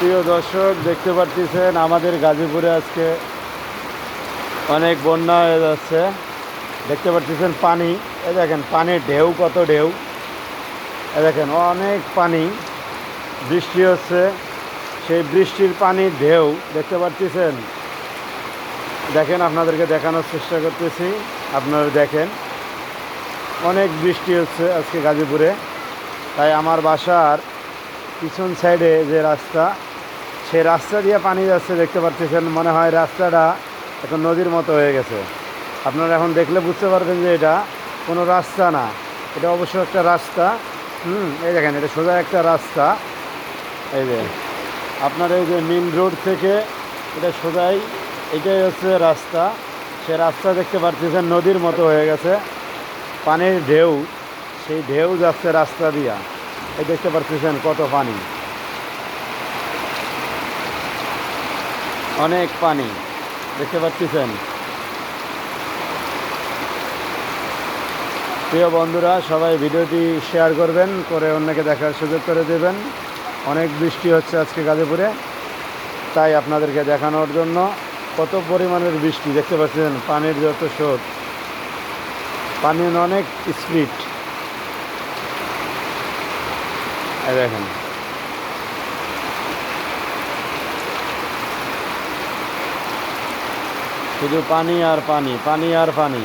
প্রিয় দর্শক, দেখতে পাচ্ছেন আমাদের গাজীপুরে আজকে অনেক বন্যা হয়ে যাচ্ছে। দেখতে পাচ্ছেন পানি। এ দেখেন, পানির ঢেউ, কত ঢেউ। এ দেখেন, অনেক পানি বৃষ্টি হচ্ছে। সেই বৃষ্টির পানির ঢেউ, দেখতে পাচ্ছেন দেখেন, আপনাদেরকে দেখানোর চেষ্টা করতেছি। আপনারা দেখেন, অনেক বৃষ্টি হচ্ছে আজকে গাজীপুরে। তাই আমার বাসার পিছন সাইডে যে রাস্তা সেই রাস্তা দিয়ে পানি যাচ্ছে, দেখতে পাচ্ছেন, মনে হয় রাস্তাটা এখন নদীর মতো হয়ে গেছে। আপনারা এখন দেখলে বুঝতে পারবেন যে এটা কোনো রাস্তা না। এটা অবশ্য একটা রাস্তা। হুম, এই দেখেন, এটা সোজা একটা রাস্তা। এই যে, আপনার এই যে মেন রোড থেকে এটা সোজাই, এটাই হচ্ছে রাস্তা। সে রাস্তা দেখতে পাচ্ছেন নদীর মতো হয়ে গেছে। পানির ঢেউ, সেই ঢেউ যাচ্ছে রাস্তা দিয়া। এই দেখতে পাচ্ছেন কত পানি। অনেক পানি। দেখতে পাচ্ছেন? প্রিয় বন্ধুরা, সবাই ভিডিওটি শেয়ার করবেন, করে অন্যকে দেখার সুযোগ করে দেবেন। অনেক বৃষ্টি হচ্ছে আজকে গাজীপুরে, তাই আপনাদেরকে দেখানোর জন্য কত পরিমাণের বৃষ্টি, দেখতে পাচ্ছেন? পানির যত স্রোত। পানির অনেক স্পিড। দেখেন। শুধু পানি আর পানি পানি আর পানি।